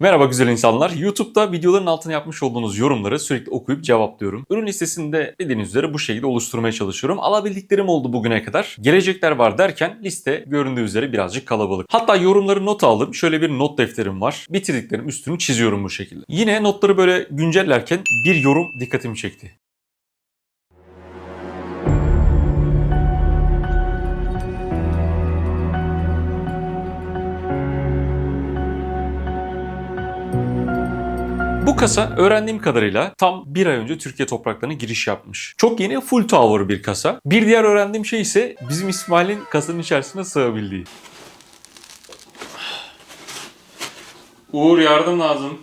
Merhaba güzel insanlar. YouTube'da videoların altına yapmış olduğunuz yorumları sürekli okuyup cevaplıyorum. Ürün listesini de bildiğiniz üzere bu şekilde oluşturmaya çalışıyorum. Alabildiklerim oldu bugüne kadar. Gelecekler var derken liste göründüğü üzere birazcık kalabalık. Hatta yorumları not aldım. Şöyle bir not defterim var. Bitirdiklerim üstünü çiziyorum bu şekilde. Yine notları böyle güncellerken bir yorum dikkatimi çekti. Bu kasa öğrendiğim kadarıyla tam bir ay önce Türkiye topraklarına giriş yapmış. Çok yeni full tower bir kasa. Bir diğer öğrendiğim şey ise bizim İsmail'in kasanın içerisine sığabildiği. Uğur yardım lazım.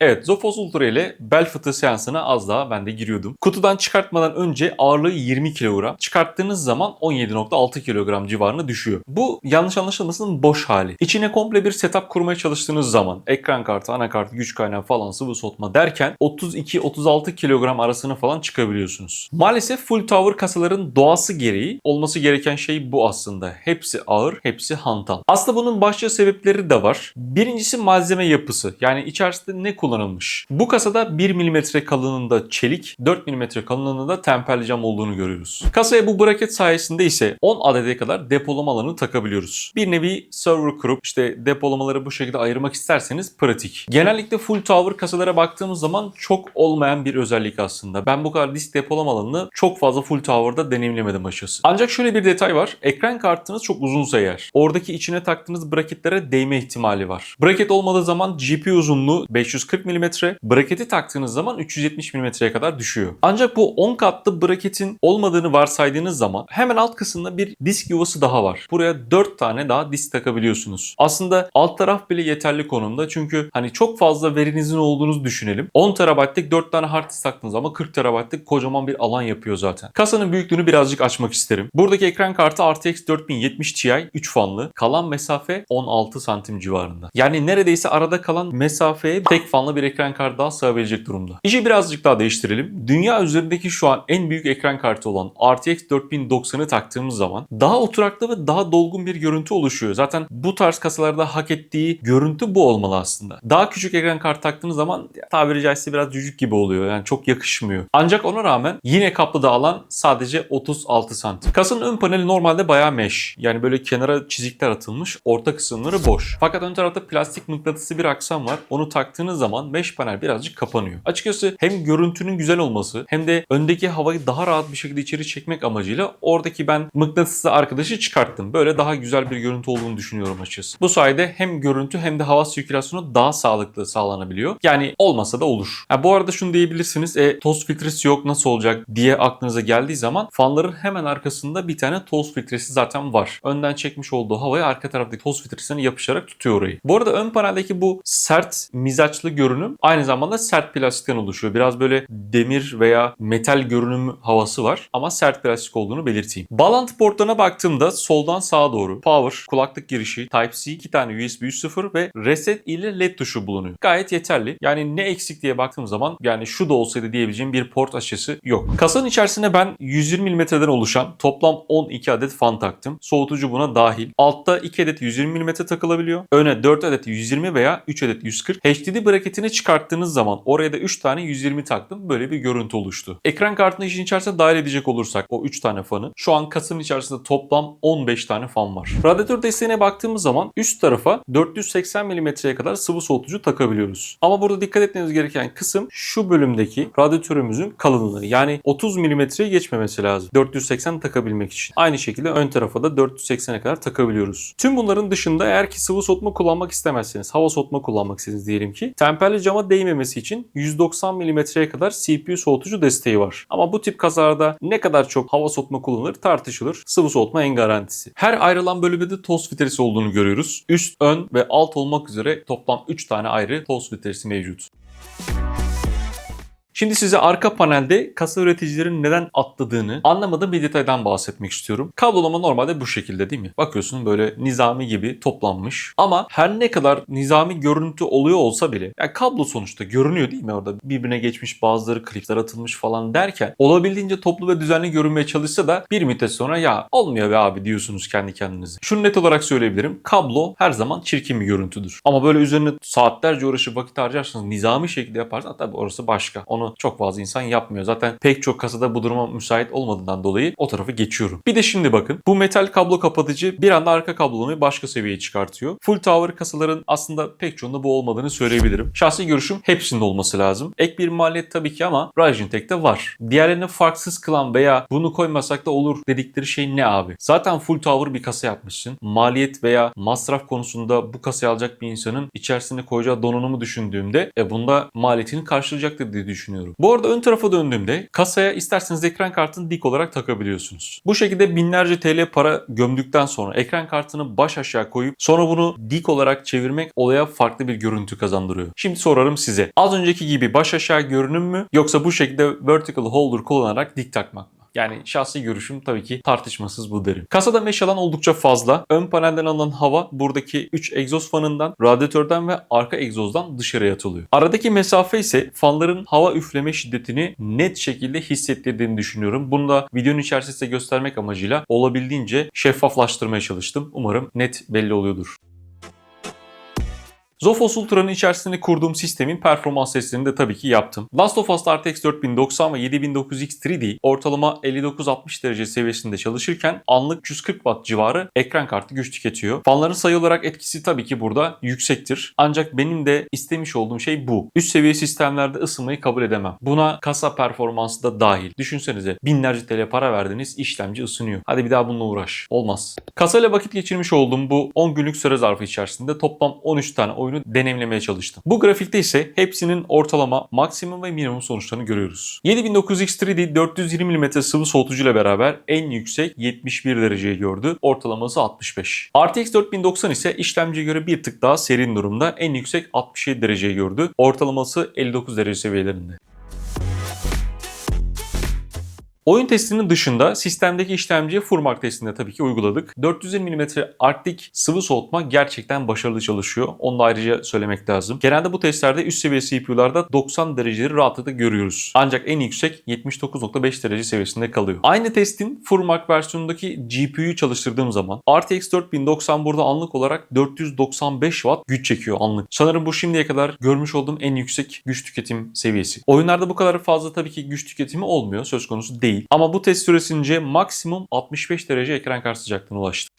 Evet Zofos Ultra ile bel fıtığı seansına az daha ben de giriyordum. Kutudan çıkartmadan önce ağırlığı 20 kilogram. Çıkarttığınız zaman 17.6 kilogram civarına düşüyor. Bu yanlış anlaşılmasının boş hali. İçine komple bir setup kurmaya çalıştığınız zaman ekran kartı, anakart, güç kaynağı falan sıvı soğutma derken 32-36 kilogram arasına falan çıkabiliyorsunuz. Maalesef full tower kasaların doğası gereği olması gereken şey bu aslında. Hepsi ağır, hepsi hantal. Aslında bunun başlıca sebepleri de var. Birincisi malzeme yapısı. Yani içerisinde ne kullanılmış? Bu kasada 1 mm kalınlığında çelik, 4 mm kalınlığında temperli cam olduğunu görüyoruz. Kasaya bu braket sayesinde ise 10 adede kadar depolama alanı takabiliyoruz. Bir nevi server kurup işte depolamaları bu şekilde ayırmak isterseniz pratik. Genellikle full tower kasalara baktığımız zaman çok olmayan bir özellik aslında. Ben bu kadar disk depolama alanını çok fazla full tower'da deneyimlemedim açıkçası. Ancak şöyle bir detay var. Ekran kartınız çok uzunsa eğer oradaki içine taktığınız braketlere değme ihtimali var. Braket olmadığı zaman GPU uzunluğu 540 mm, braketi taktığınız zaman 370 mm'ye kadar düşüyor. Ancak bu 10 katlı braketin olmadığını varsaydığınız zaman hemen alt kısımda bir disk yuvası daha var. Buraya 4 tane daha disk takabiliyorsunuz. Aslında alt taraf bile yeterli konumda çünkü hani çok fazla verinizin olduğunuzu düşünelim. 10 TB'lik 4 tane hard disk taktığınız ama 40 TB'lik kocaman bir alan yapıyor zaten. Kasanın büyüklüğünü birazcık açmak isterim. Buradaki ekran kartı RTX 4070 Ti 3 fanlı. Kalan mesafe 16 santim civarında. Yani neredeyse arada kalan mesafeye tek fanlı bir ekran kartı daha sığabilecek durumda. İşi birazcık daha değiştirelim. Dünya üzerindeki şu an en büyük ekran kartı olan RTX 4090'ı taktığımız zaman daha oturaklı ve daha dolgun bir görüntü oluşuyor. Zaten bu tarz kasalarda hak ettiği görüntü bu olmalı aslında. Daha küçük ekran kartı taktığınız zaman tabiri caizse biraz cücük gibi oluyor. Yani çok yakışmıyor. Ancak ona rağmen yine kaplıda alan sadece 36 santim. Kasanın ön paneli normalde bayağı mesh. Yani böyle kenara çizikler atılmış. Orta kısımları boş. Fakat ön tarafta plastik mıknatısı bir aksam var. Onu taktığınız zaman mesh panel birazcık kapanıyor. Açıkçası hem görüntünün güzel olması hem de öndeki havayı daha rahat bir şekilde içeri çekmek amacıyla oradaki ben mıknatıslı arkadaşı çıkarttım. Böyle daha güzel bir görüntü olduğunu düşünüyorum açıkçası. Bu sayede hem görüntü hem de hava sirkülasyonu daha sağlıklı sağlanabiliyor. Yani olmasa da olur. Ha, bu arada şunu diyebilirsiniz. E, toz filtresi yok nasıl olacak diye aklınıza geldiği zaman fanların hemen arkasında bir tane toz filtresi zaten var. Önden çekmiş olduğu havayı arka taraftaki toz filtresine yapışarak tutuyor orayı. Bu arada ön paneldeki bu sert mizaçlı görünüm aynı zamanda sert plastikten oluşuyor. Biraz böyle demir veya metal görünüm havası var ama sert plastik olduğunu belirteyim. Bağlantı portlarına baktığımda soldan sağa doğru power, kulaklık girişi, Type-C, 2 tane USB 3.0 ve reset ile LED tuşu bulunuyor. Gayet yeterli. Yani ne eksik diye baktığım zaman yani şu da olsaydı diyebileceğim bir port açısı yok. Kasanın içerisinde ben 120 mm'den oluşan toplam 12 adet fan taktım. Soğutucu buna dahil. Altta 2 adet 120 mm takılabiliyor. Öne 4 adet 120 veya 3 adet 140. HDD braketini çıkarttığınız zaman oraya da 3 tane 120 taktım. Böyle bir görüntü oluştu. Ekran kartını işin içerisine dahil edecek olursak o 3 tane fanı. Şu an kasanın içerisinde toplam 15 tane fan var. Radyatör desteğine baktığımız zaman üst tarafa 480 mm'ye kadar sıvı soğutucu takabiliyoruz. Ama burada dikkat etmeniz gereken kısım şu bölümdeki radyatörümüzün kalınlığı. Yani 30 mm'ye geçmemesi lazım. 480 takabilmek için. Aynı şekilde ön tarafa da 480'e kadar takabiliyoruz. Tüm bunların dışında eğer ki sıvı soğutma kullanmak istemezseniz, hava soğutma kullanmak istediğiniz diyelim ki temperli cama değmemesi için 190 mm'ye kadar CPU soğutucu desteği var. Ama bu tip kazalarda ne kadar çok hava soğutma kullanılır tartışılır. Sıvı soğutma en garantisi. Her ayrılan bölümde de toz filtresi olduğunu görüyoruz. Üst, ön ve alt olmak üzere toplam 3 tane ayrı toz filtresi mevcut. Şimdi size arka panelde kasa üreticilerin neden atladığını anlamadığım bir detaydan bahsetmek istiyorum. Kablolama normalde bu şekilde değil mi? Bakıyorsun böyle nizami gibi toplanmış. Ama her ne kadar nizami görüntü oluyor olsa bile yani kablo sonuçta görünüyor değil mi orada? Birbirine geçmiş bazıları klipler atılmış falan derken olabildiğince toplu ve düzenli görünmeye çalışsa da bir müddet sonra ya olmuyor be abi diyorsunuz kendi kendinize. Şunu net olarak söyleyebilirim. Kablo her zaman çirkin bir görüntüdür. Ama böyle üzerine saatlerce uğraşıp vakit harcarsanız nizami şekilde yaparsanız tabii orası başka. Onu çok fazla insan yapmıyor. Zaten pek çok kasada bu duruma müsait olmadığından dolayı o tarafı geçiyorum. Bir de şimdi bakın. Bu metal kablo kapatıcı bir anda arka kablolamayı başka seviyeye çıkartıyor. Full tower kasaların aslında pek çoğunda bu olmadığını söyleyebilirim. Şahsi görüşüm hepsinde olması lazım. Ek bir maliyet tabii ki ama Ryzen Tech'te var. Diğerlerini farksız kılan veya bunu koymasak da olur dedikleri şey ne abi? Zaten full tower bir kasa yapmışsın. Maliyet veya masraf konusunda bu kasayı alacak bir insanın içerisine koyacağı donanımı düşündüğümde e bunda maliyetini karşılayacaktır diye düşünüyorum. Bu arada ön tarafa döndüğümde kasaya isterseniz ekran kartını dik olarak takabiliyorsunuz. Bu şekilde binlerce TL para gömdükten sonra ekran kartını baş aşağı koyup sonra bunu dik olarak çevirmek olaya farklı bir görüntü kazandırıyor. Şimdi sorarım size. Az önceki gibi baş aşağı görünüm mü yoksa bu şekilde vertical holder kullanarak dik takmak? Yani şahsi görüşüm tabii ki tartışmasız bu derim. Kasada mesh alan oldukça fazla. Ön panelden alınan hava buradaki 3 egzoz fanından, radyatörden ve arka egzozdan dışarıya atılıyor. Aradaki mesafe ise fanların hava üfleme şiddetini net şekilde hissettirdiğini düşünüyorum. Bunu da videonun içerisinde göstermek amacıyla olabildiğince şeffaflaştırmaya çalıştım. Umarım net belli oluyordur. Zofos Ultra'nın içerisinde kurduğum sistemin performans testlerini de tabii ki yaptım. Last of Us RTX 4090 ve 7900X 3D ortalama 59-60 derece seviyesinde çalışırken anlık 140 Watt civarı ekran kartı güç tüketiyor. Fanların sayı olarak etkisi tabii ki burada yüksektir. Ancak benim de istemiş olduğum şey bu. Üst seviye sistemlerde ısınmayı kabul edemem. Buna kasa performansı da dahil. Düşünsenize binlerce TL para verdiniz işlemci ısınıyor. Hadi bir daha bununla uğraş. Olmaz. Kasayla vakit geçirmiş olduğum bu 10 günlük süre zarfı içerisinde toplam 13 tane oyun oyunu deneyimlemeye çalıştım. Bu grafikte ise hepsinin ortalama, maksimum ve minimum sonuçlarını görüyoruz. 7900X 3D 420 mm sıvı soğutucuyla beraber en yüksek 71 dereceyi gördü. Ortalaması 65. RTX 4090 ise işlemciye göre bir tık daha serin durumda. En yüksek 67 dereceyi gördü. Ortalaması 59 derece seviyelerinde. Oyun testinin dışında sistemdeki işlemciye Furmark testinde tabii ki uyguladık. 420 mm Arctic sıvı soğutma gerçekten başarılı çalışıyor. Onu da ayrıca söylemek lazım. Genelde bu testlerde üst seviye CPU'larda 90 dereceleri rahatlıkla görüyoruz. Ancak en yüksek 79.5 derece seviyesinde kalıyor. Aynı testin Furmark versiyonundaki GPU'yu çalıştırdığım zaman RTX 4090 burada anlık olarak 495 Watt güç çekiyor anlık. Sanırım bu şimdiye kadar görmüş olduğum en yüksek güç tüketim seviyesi. Oyunlarda bu kadar fazla tabii ki güç tüketimi olmuyor. Söz konusu değil değil. Ama bu test süresince maksimum 65 derece ekran kart sıcaklığına ulaştı.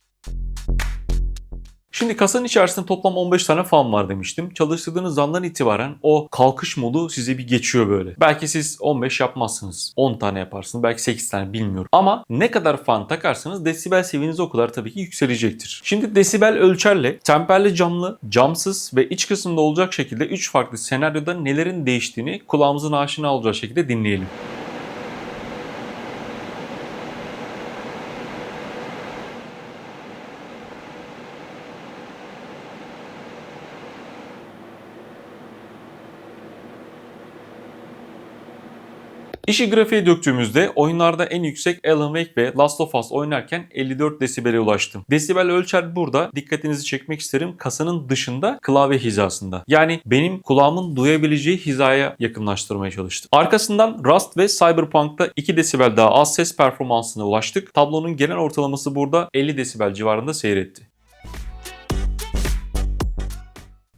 Şimdi kasanın içerisinde toplam 15 tane fan var demiştim. Çalıştırdığınız andan itibaren o kalkış modu size bir geçiyor böyle. Belki siz 15 yapmazsınız. 10 tane yaparsınız. Belki 8 tane bilmiyorum. Ama ne kadar fan takarsanız desibel seviyeniz o kadar tabii ki yükselecektir. Şimdi desibel ölçerle temperli camlı, camsız ve iç kısımda olacak şekilde 3 farklı senaryoda nelerin değiştiğini kulağımızın aşina olacağı şekilde dinleyelim. İşi grafiğe döktüğümüzde oyunlarda en yüksek Alan Wake ve Last of Us oynarken 54 desibele ulaştım. Desibel ölçer burada dikkatinizi çekmek isterim kasanın dışında klavye hizasında. Yani benim kulağımın duyabileceği hizaya yakınlaştırmaya çalıştım. Arkasından Rust ve Cyberpunk'ta 2 desibel daha az ses performansına ulaştık. Tablonun genel ortalaması burada 50 desibel civarında seyretti.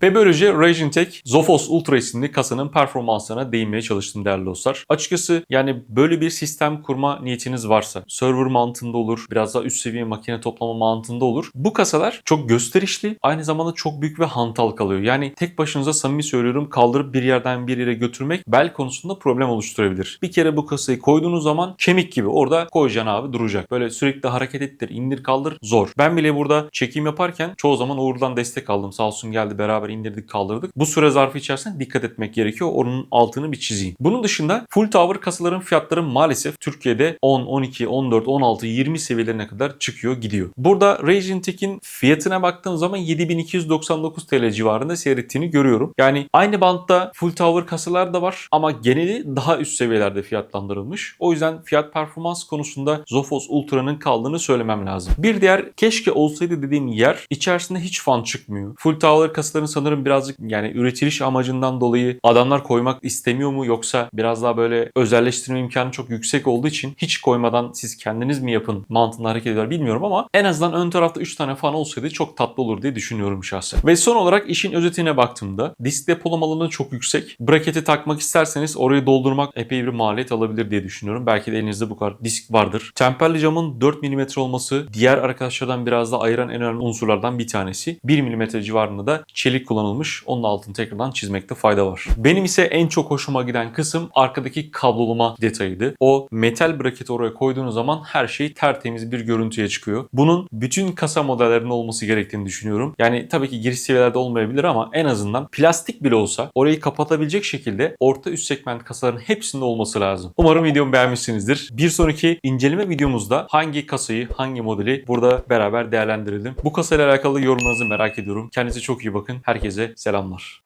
Ve böylece Ryzen Tech Zofos Ultra isimli kasanın performanslarına değinmeye çalıştım değerli dostlar. Açıkçası yani böyle bir sistem kurma niyetiniz varsa server mantığında olur, biraz daha üst seviye makine toplama mantığında olur. Bu kasalar çok gösterişli, aynı zamanda çok büyük ve hantal kalıyor. Yani tek başınıza samimi söylüyorum kaldırıp bir yerden bir yere götürmek bel konusunda problem oluşturabilir. Bir kere bu kasayı koyduğunuz zaman kemik gibi orada koyacaksın abi duracak. Böyle sürekli hareket ettir, indir kaldır zor. Ben bile burada çekim yaparken çoğu zaman Uğur'dan destek aldım. Sağ olsun geldi beraber indirdik kaldırdık. Bu süre zarfı içerisinde dikkat etmek gerekiyor. Onun altını bir çizeyim. Bunun dışında full tower kasaların fiyatları maalesef Türkiye'de 10, 12, 14, 16, 20 seviyelerine kadar çıkıyor gidiyor. Burada Regentech'in fiyatına baktığım zaman 7299 TL civarında seyrettiğini görüyorum. Yani aynı bantta full tower kasalar da var ama geneli daha üst seviyelerde fiyatlandırılmış. O yüzden fiyat performans konusunda Zofos Ultra'nın kaldığını söylemem lazım. Bir diğer keşke olsaydı dediğim yer içerisinde hiç fan çıkmıyor. Full tower kasaların sanırım birazcık yani üretiliş amacından dolayı adamlar koymak istemiyor mu yoksa biraz daha böyle özelleştirme imkanı çok yüksek olduğu için hiç koymadan siz kendiniz mi yapın mantığında hareket ediyorlar bilmiyorum ama en azından ön tarafta 3 tane fan olsaydı çok tatlı olur diye düşünüyorum şahsen. Ve son olarak işin özetine baktığımda disk depolama alanı çok yüksek. Braketi takmak isterseniz orayı doldurmak epey bir maliyet alabilir diye düşünüyorum. Belki de elinizde bu kadar disk vardır. Temperli camın 4 mm olması diğer arkadaşlardan biraz da ayıran en önemli unsurlardan bir tanesi. 1 mm civarında da çelik kullanılmış. Onun altını tekrardan çizmekte fayda var. Benim ise en çok hoşuma giden kısım arkadaki kablolama detayıydı. O metal braketi oraya koyduğunuz zaman her şey tertemiz bir görüntüye çıkıyor. Bunun bütün kasa modellerinde olması gerektiğini düşünüyorum. Yani tabii ki giriş seviyelerde olmayabilir ama en azından plastik bile olsa orayı kapatabilecek şekilde orta üst segment kasaların hepsinde olması lazım. Umarım videomu beğenmişsinizdir. Bir sonraki inceleme videomuzda hangi kasayı, hangi modeli burada beraber değerlendirelim. Bu kasayla alakalı yorumlarınızı merak ediyorum. Kendinize çok iyi bakın. Herkese selamlar.